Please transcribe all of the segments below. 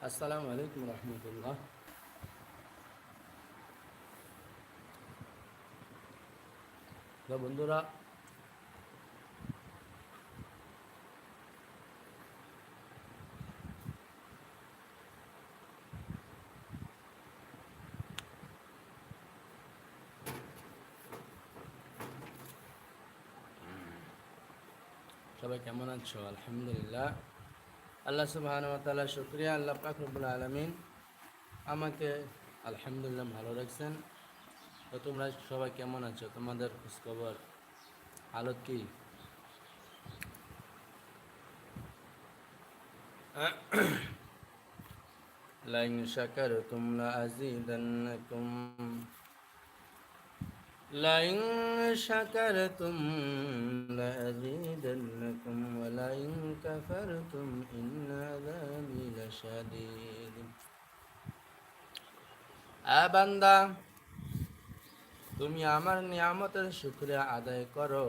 আসসালামু আলাইকুম রহমতুল্লাহ তো বন্ধুরা সবাই কেমন আছো আলহামদুলিল্লাহ আল্লাহ সুবহান তাআলা শুক্রিয়া, আল্লাহ পাক রব্বুল আলামিন আমাকে আলহামদুলিল্লাহ ভালো রাখছেন। তো তোমরা সবাই কেমন আছো? তোমাদের খোঁজখবর হালত কি? লাইন শাকারতুম লাযীদান্নাকুম لئن شكرتم لأزيدنكم ولئن كفرتم إن عذابي لشديد বান্দা তুমি আমার নিয়ামতের শুক্রিয়া আদায় করো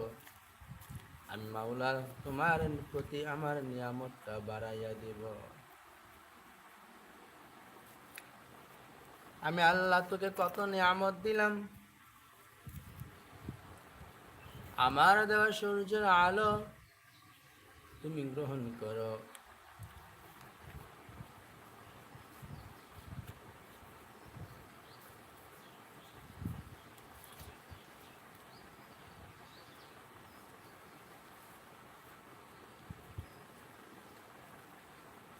আমি মাওলার তোমার প্রতি আমার নিয়ামতটা বাড়াইয়া দিব আমি আল্লাহ তোকে কত নিয়ামত দিলাম আমার দেওয়া সূর্যের আলো তুমি গ্রহণ করো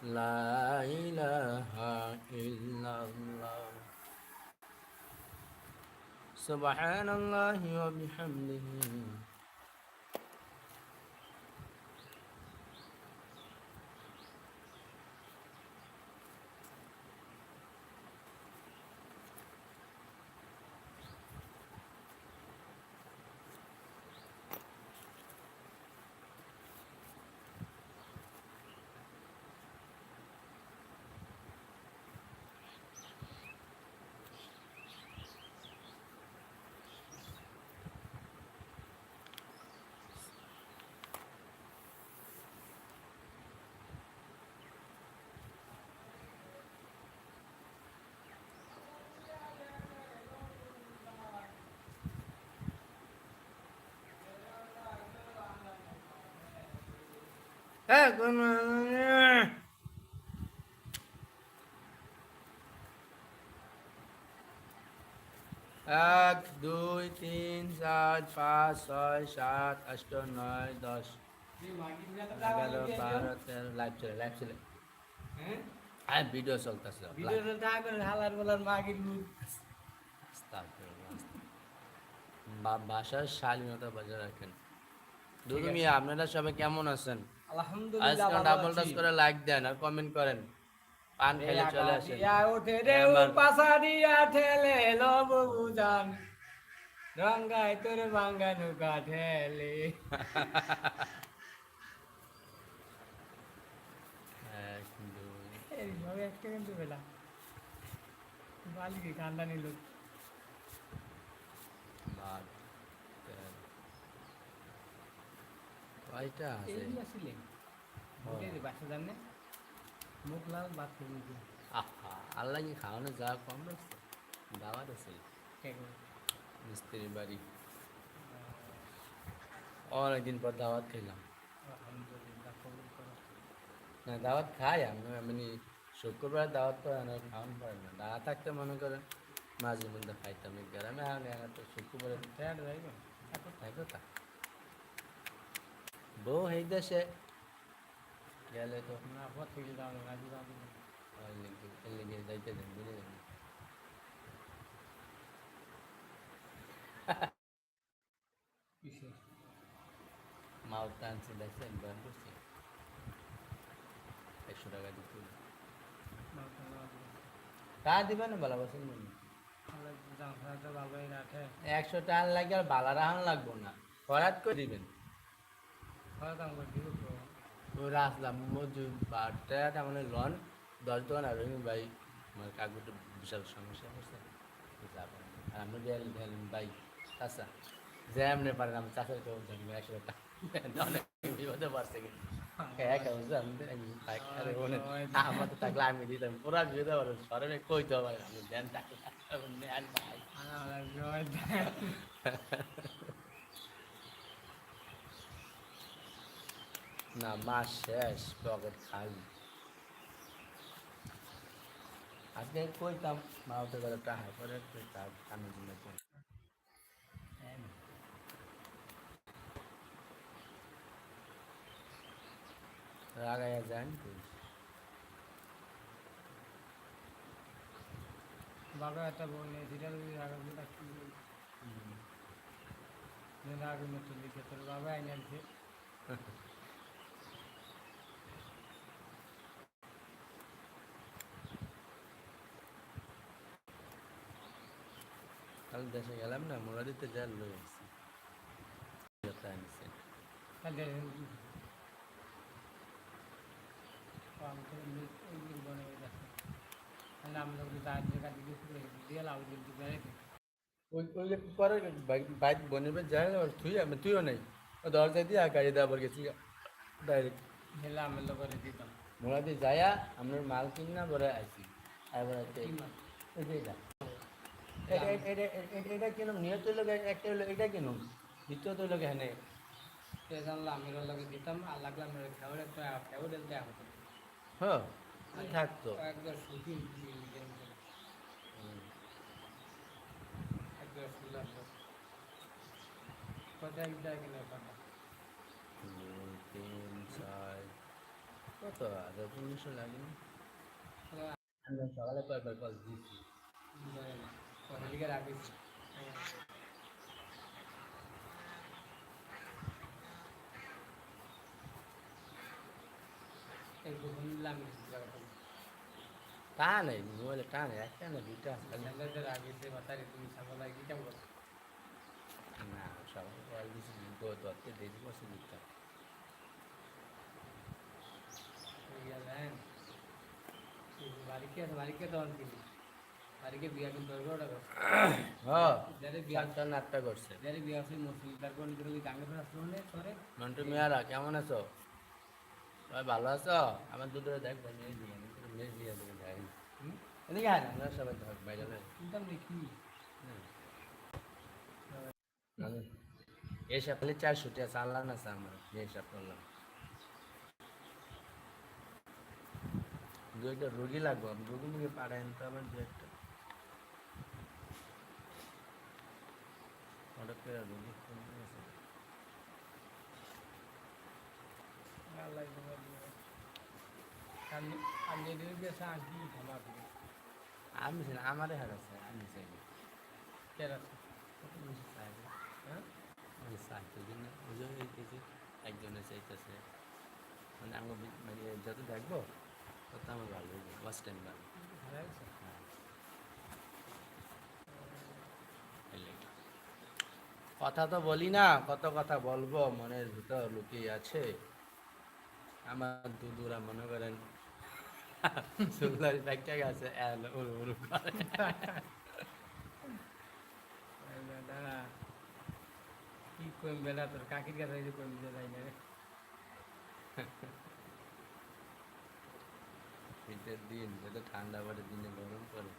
لا إله إلا الله سبحان الله وبحمده এক দুই তিন চার পাঁচ ছয় সাত আষ্ট নয় দশ। এগারো বারো তেরো লাইভ চলে লাইভ চলে। হ্যাঁ? ভিডিও চলতেছে। ভাষার শালীনতা বজায় রাখেন। দুদু মিয়া আপনারা সবাই কেমন আছেন? আজকে ভালো ডাবল টাচ করে লাইক দেন আর কমেন্ট করেন। পান খেলে চলে আসেন। ওঠে রে পাশা দিয়া ঠেলে লব বুজান রঙ্গাই তোর বাঙ্গানু কাঠেলে এইভাবে একটা কিন্তু বেলা। বালিকে কান্দা নিল বারো তেরো কয়টা আছে। এইগুলা ছিলেন হ্যাঁ। বাসা জানে মুখ লাল বাদ করে দিল আহা আল্লাহ কি খাওয়ানো যা কম রাখছে দাওয়াত আছে। মিস্ত্রি বাড়ি। অনেকদিন পর দাওয়াত খেলাম। না দাওয়াত খাই আমি মানে শুক্রবার দাওয়াত করে না খাওয়ান পারে না। দাওয়াত থাকতে মনে করেন মাঝে মধ্যে খাইতাম। গ্রামে না তো শুক্রবারে তাই কথা বউ এই দেশে গেলে তো যাইতে দেন বুঝে যাবেন টানছে দেখছেন করছে একশো টাকা দিতে তা দিবেন না বসেন একশো টাকা লাগে আর বালা রাহান লাগবো না ফরাত করে দিবেন ভালো দাম করে দিব তো ও রাখলাম মজুর বারটা মানে লন দশ দোকান আর ভাই আমার কাকুটা বিশাল সমস্যা হচ্ছে আর আমি গেল গেলাম ভাই চাষা যে এমনি পারেন আমি চাষের কেউ জানি একশো টাকা অনেক বিপদে পারছে কিন্তু। একা বুঝছ আমি আমি থাক আরে ওনে আমার তো থাকলে আমি দিতাম। পুরা দিয়ে দেবো সরে কই তো আমি থাকলে নেন ভাই আমার জয় না মাস শেষ পকেট খালি আজকে কইতাম মা উঠে গেলে টাকা করে তার কানের জন্য কই। রাগাইয়া যান কই বাবা একটা বোন নেই সেটা যদি আগে ডাকি আগে মতো লিখে তোর বাবা এনে লাউ দিতে পারে ওই ওই যে পরে বাইক বনিবে আর তুই আমি তুইও নাই দরজা দিয়ে গাড়ি দেওয়ার গেছি ডাইরেক্ট হেলে আমি তো করে দিতাম মোরা দিয়ে যায়া আমরা মাল কিনা পরে আইছি এবার এটা কিনুম নিহত লোক একটা হলো এটা কিনুম দ্বিতীয়ত লোক হ্যাঁ জানলাম আমি দিতাম আর লাগলাম হতো। হ্যাঁ থাকতো। একবার শুনলাম কিনা দুই তিন কত হাজার? পনেরোশো লাগেনি আমি সকালে কয়েকবার কল দিচ্ছি লিখে রাখিস একটু শুনলাম তা নেই মোবাইলে টা নেই একটা না দুইটা আছে ছেলেদের আগে সে মাথায় তুমি সামলা কি কেমন করছ না সকালে কল দিচ্ছি দত্তে দেরি বসে দিতাম গেলেন বাড়িকে বাড়িকে তখন বাড়িকে বিয়া হ্যাঁ। যারে বিয়া চারটা না করছে। যারে বিয়া মুসলিম গাঙ্গে মন্টু মিয়ারা কেমন আছো? সবাই ভালো আছো? আমার দুধরে দেখ ভাই দিয়ে দিয়ে। দেবে এদিকে আমরা সবাই বাইরে দেখি মানে এই সপ্তাহে চারশো টাকা চাল্লাম না আমার এই করলাম। দু একটা রুগী লাগবো রুগী মুগী পাঠায় তো আমার দু একটা হঠাৎ করে রুগী ফোন করেছে। আল্লাহ আমি আমি এদের গেছে আঁকি ক্ষমা করি আমি ছিলাম আমারে হারাচ্ছে আমি চাই না। কে আছে কত বেশি চাই না। হ্যাঁ আমি চাইতে জন্য বুঝে হইতেছে একজনে চাইতেছে মানে আমি যত দেখব তত আমার ভালো হইবে বাস টাইম ভালো হারাইছে হ্যাঁ। এই লেগে। কথা তো বলি না কত কথা বলব মনের ভিতর লুকিয়ে আছে। আমার দুদুরা মনে করেন সুন্দর গেছে কি বেলা তোর কাকির কাছে রে। শীতের দিন ঠান্ডা পড়ে দিনে গরম পড়ে।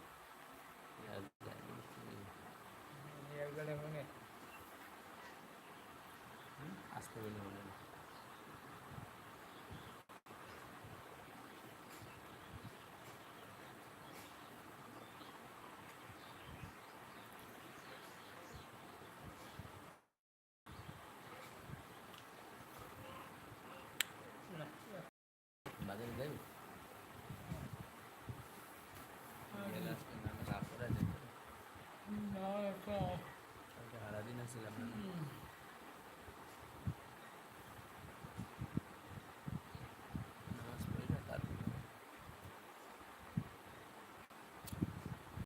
আসতে বলে হলো না। বাজারে যাবি